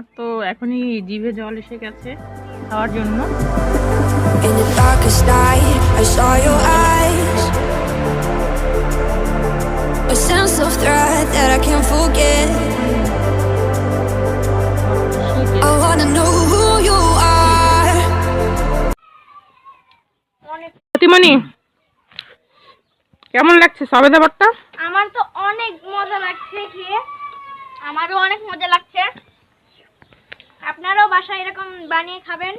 আমার তো এখনই জিভে জল এসে গেছে খাওয়ার জন্য। কেমন লাগছে সবে দাবারটা আমার তো অনেক মজা লাগছে খেয়ে। আমারও অনেক মজা লাগছে। আপনারাও বাসায় এরকম বানিয়ে খাবেন?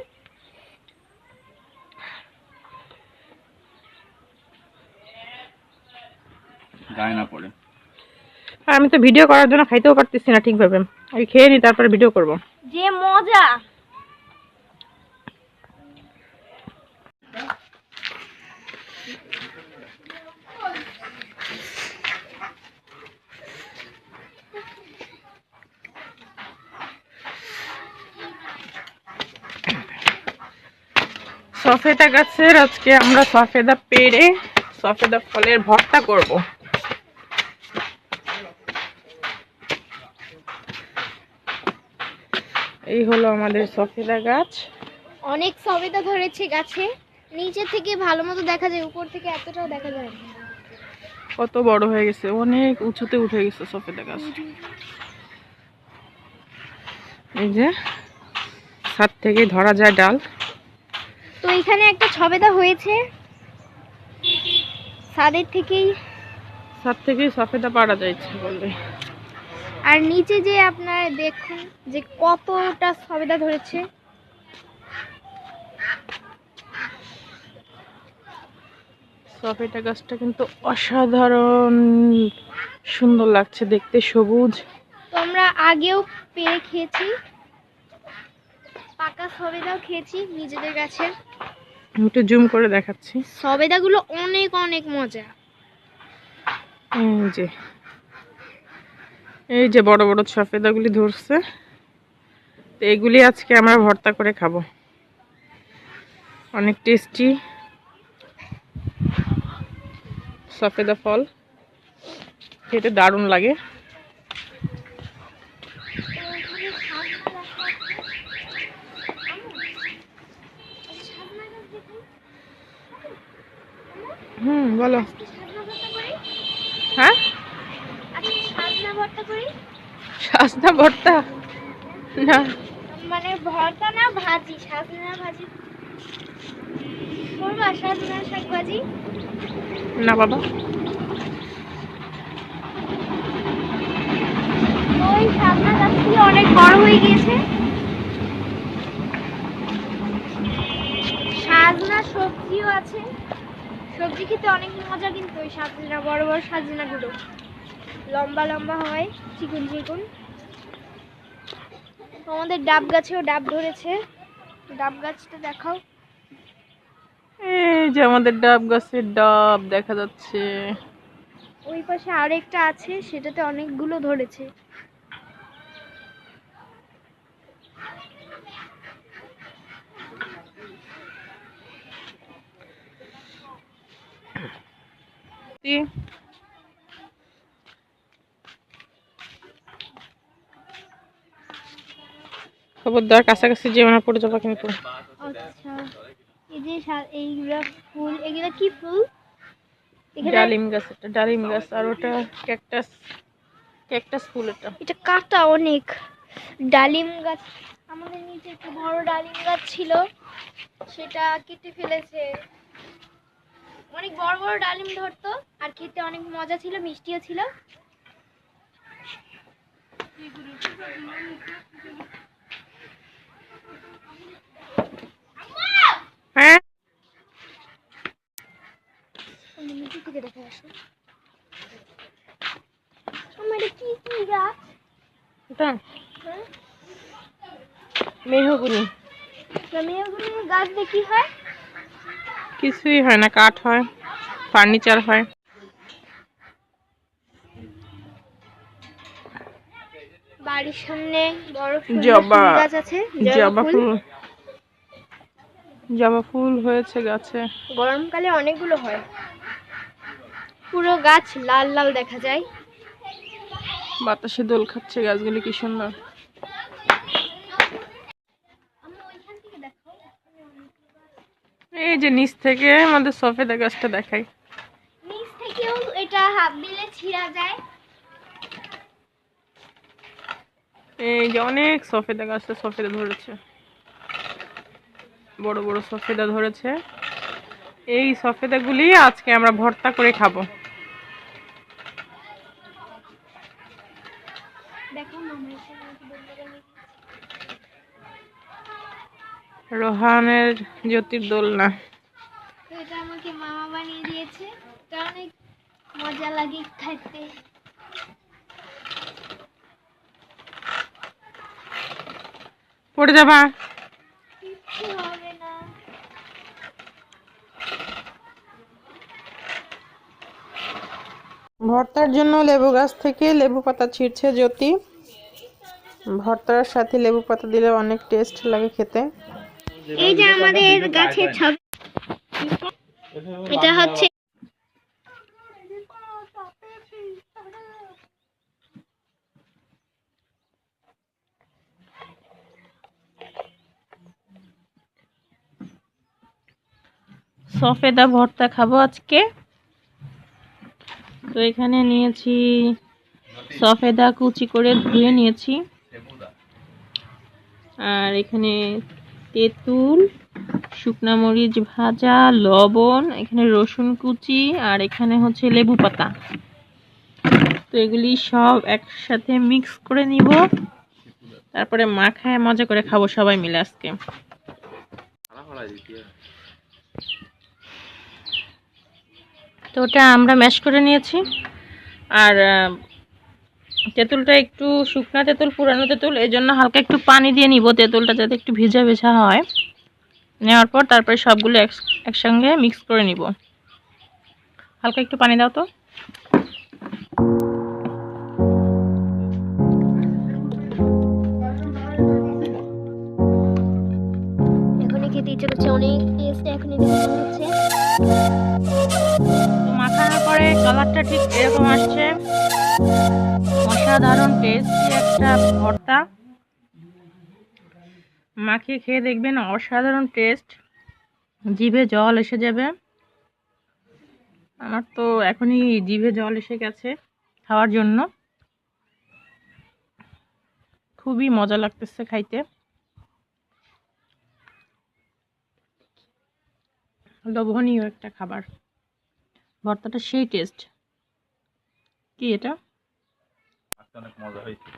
গায়ে না পড়ে। আর আমি তো ভিডিও করার জন্য খাইতেও পারতেছি না ঠিকভাবে। আমি খেয়ে নি তারপরে ভিডিও করব। যে মজা! সফেদা গাছের আজকে আমরা সফেদা পেড়ে সফেদা ফলের ভর্তা করব। এই হলো আমাদের সফেদা গাছ। অনেক সফেদা ধরেছে গাছে। নিচে থেকে ভালো মতো দেখা যায় উপর থেকে এতটাও দেখা যায় কত বড় হয়ে গেছে অনেক উঁচুতে উঠে গেছে সফেদা গাছ। এই যে ছাদ থেকে ধরা যায় ডাল। তো এখানে একটা ছবেদা হয়েছে। সাদের থেকেই। ছাদ থেকেই সফেদা পাড়া যাইছে বললে আর নিচে যে আপনার দেখুন যে কতটা সবেদা ধরেছে। সফেদা গাছটা কিন্তু অসাধারণ সুন্দর লাগছে দেখতে সবুজ। তো আমরা আগেও পেরে খেয়েছি। পাকা সবেদাও খেয়েছি নিজেদের গাছের আমি একটু জুম করে দেখাচ্ছি। সবেদাগুলো অনেক অনেক মজা। এই যে এই যে বড় বড় সফেদাগুলি ধরছে। তো এগুলি আজকে আমরা ভর্তা করে খাব। অনেক টেস্টি সফেদা ফল। খেতে দারুণ লাগে। হুম বলো। হ্যাঁ? সাজনা ভর্তা? করি সাজনা ভর্তা না। মানে ভর্তা না ভাজি সাজনা ভাজি। করবা সাজনা শাক ভাজি? না বাবা। ওই সাজনা গাছটি অনেক বড় হয়ে গিয়েছে? সাজনা সবজিও আছে। সবজি খেতে অনেক মজা কিন্তু ওই সাজনা বড় বড় সাজনাগুলো। লম্বা লম্বা হয় চিকন চিকন। আমাদের ডাব গাছেও ডাব ধরেছে। ডাব গাছটা দেখাও। এই যে আমাদের ডাব গাছের ডাব দেখা যাচ্ছে। ওই পাশে আরেকটা আছে সেটাতে অনেকগুলো ধরেছে। কি? খবরদার কাছাকাছি যেও না পড়ে যাবা কিন্তু। আচ্ছা এই যে এইগুলা ফুল এগুলা কি ফুল? ডালিম গাছ এটা ডালিম গাছ আর ওটা ক্যাকটাস ক্যাকটাস ফুল এটা। এটা কাটা অনেক। ডালিম গাছ আমাদের নিচে একটা বড় ডালিম গাছ ছিল সেটা কেটে ফেলেছে। অনেক বড় বড় ডালিম ধরতো আর খেতে অনেক মজা ছিল মিষ্টিও ছিল। হ্যাঁ? হ্যাঁ মেহগুনি। ওগুলো গাছ দেখি হয়। কিছুই হয় না কাঠ হয় ফার্নিচার হয়। বাড়ির সামনে বড় জবা গাছ আছে জবা ফুল। জবা ফুল হয়েছে গাছে। গরমকালে অনেকগুলো হয়। পুরো গাছ লাল লাল দেখা যায়। বাতাসে দোল খাচ্ছে গাছগুলি কি সুন্দর। যে নিচ থেকে আমাদের সফেদা গাছটা দেখাই। নিচ থেকেও এটা হাত দিলে ছিঁড়া যায়। এই যে অনেক সফেদা গাছটা সফেদা ধরেছে। বড় বড় সফেদা ধরেছে। এই সফেদাগুলি আজকে আমরা ভর্তা করে খাব। দেখো মামার সাথে আমাকে বলতে গেলে রোহানের জ্যোতির দোলনা। এটা আমাকে মামা বানিয়ে দিয়েছে। এটা অনেক মজা লাগে খাইতে। পড়ে যাবা? হবে না। ভর্তার জন্য লেবু গাছ থেকে লেবু পাতা ছিঁড়ছে জ্যোতি। ভর্তার সাথে লেবু পাতা দিলে অনেক টেস্ট লাগে খেতে। এই যে আমাদের গাছের ছবি। এটা হচ্ছে সফেদা ভর্তা খাব আজকে। তো এখানে নিয়েছি সফেদা কুচি করে ধুয়ে নিয়েছি। আর এখানে তেঁতুল, শুকনা মরিচ ভাজা, লবণ, এখানে রসুন কুচি, আর এখানে হচ্ছে লেবু পাতা। তো এগুলি সব একসাথে মিক্স করে নিব। তারপরে মাখায় মজা করে খাব সবাই মিলে আজকে। তো ওটা আমরা ম্যাশ করে নিয়েছি। আর তেঁতুলটা একটু শুকনা তেঁতুল পুরানো তেঁতুল এই জন্য হালকা একটু পানি দিয়ে নিব তেঁতুলটা যাতে একটু ভিজা ভেজা হয়। নেওয়ার পর তারপরে সবগুলো এক- একসঙ্গে মিক্স করে নিব। হালকা একটু পানি দাও তো। এখনই খেতে ইচ্ছে করছে অনেক টেস্ট এখনই হচ্ছে। তো মাখানোর পরে কালারটা ঠিক এরকম আসছে। অসাধারণ টেস্টি একটা ভর্তা। মাখিয়ে খেয়ে দেখবেন অসাধারণ টেস্ট জিভে জল এসে যাবে। আমার তো এখনই জিভে জল এসে গেছে খাওয়ার জন্য। খুবই মজা লাগতেছে খাইতে। লোভনীয় একটা খাবার। ভর্তাটা সেই টেস্ট কি এটা? অনেক মজা হয়েছে।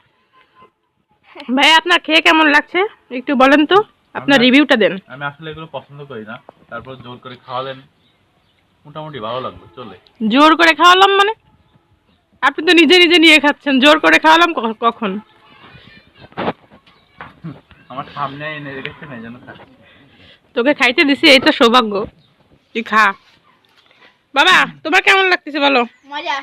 ভাই আপনার খেয়ে কেমন লাগছে? একটু বলেন তো আপনার রিভিউটা দেন। আমি আসলে এগুলো পছন্দ করি না। তারপর জোর করে খাওয়ালেন মোটামুটি ভালো লাগল চলে। জোর করে খাওয়ালাম মানে? আপনি তো নিজে নিজে নিয়ে খাচ্ছেন জোর করে খাওয়ালাম কখন? আমার সামনে এনে এই জন্য তোকে খাইতে দিছি এই তো সৌভাগ্য। তুই খা। বাবা তোমার কেমন লাগতেছে বলো? মজা।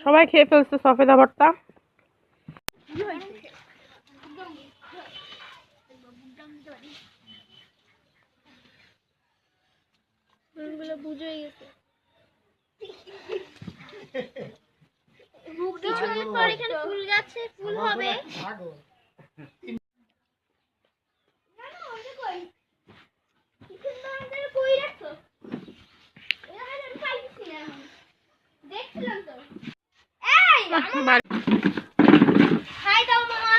সবাই খেয়ে ফেলছে সফেদা ভর্তা। বুঝে গেছে। কিছুদিন পর এখানে ফুল গাছে ফুল হবে দেখছিলাম তো এই আমার হাই দাও মামা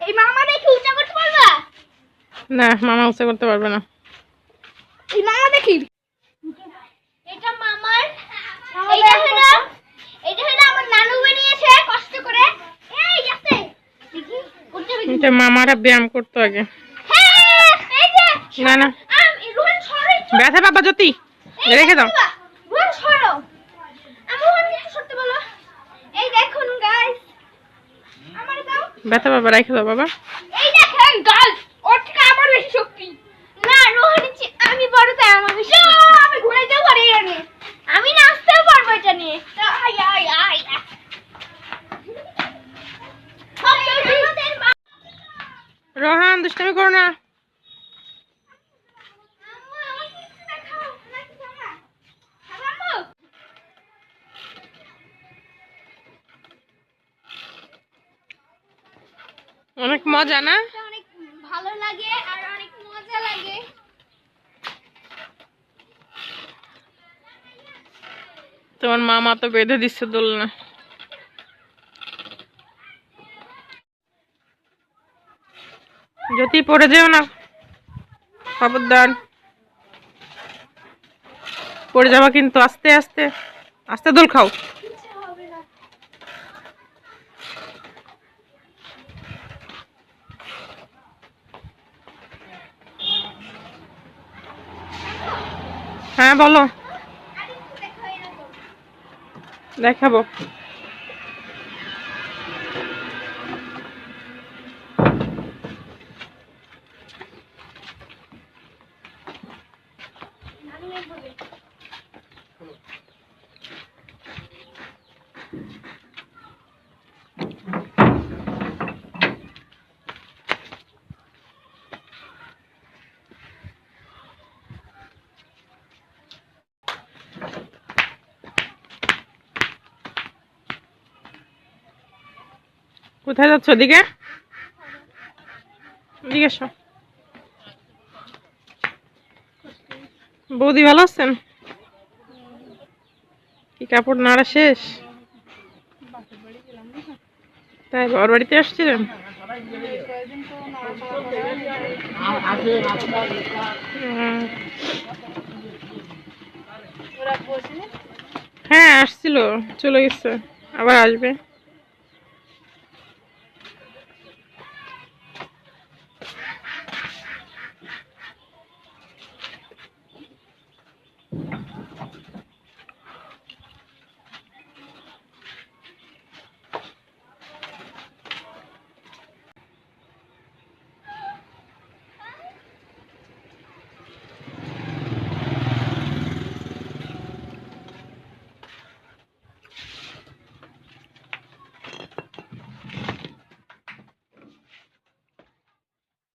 এই মামা দেখি উঁচা করতে পারবা না মামা উৎসা করতে পারবে না। এই মামা দেখি। এটা মামার এইটা হলো এটা হলো আমার নানু বানিয়েছে কষ্ট করে। এই যাচ্ছে দেখি করতে হবে এটা মামারা ব্যায়াম করতো আগে। হ্যাঁ এই যে না না। আম ব্যথা বাবা জ্যোতি। রেখে দাও। রুহান ছড়ো আমি রুহান কিছু সরতে বলো। এই দেখুন গাইস আমার দাও। ব্যথা বাবা রেখে দাও বাবা। এই দেখেন গাইস করো তাই আমাকে আমি ঘুরাইতে পারি এনে। আমি নাচতেও পারব এটা নিয়ে। রোহান, দুষ্টামি করো না। অনেক মজা না? তোমার মামা তো বেঁধে দিচ্ছে দোলনা। যদি পড়ে যেও না। খবরদার। পড়ে যাবা কিন্তু আস্তে আস্তে। আস্তে দোল খাও। হ্যাঁ বলো। দেখাবো। কোথায় যাচ্ছ? ওদিকে? ওদিকে বৌদি ভালো আছেন? কি কাপড় নাড়া শেষ? তাই বর বাড়িতে আসছিলেন। হ্যাঁ আসছিল, চলে গেছে, আবার আসবে।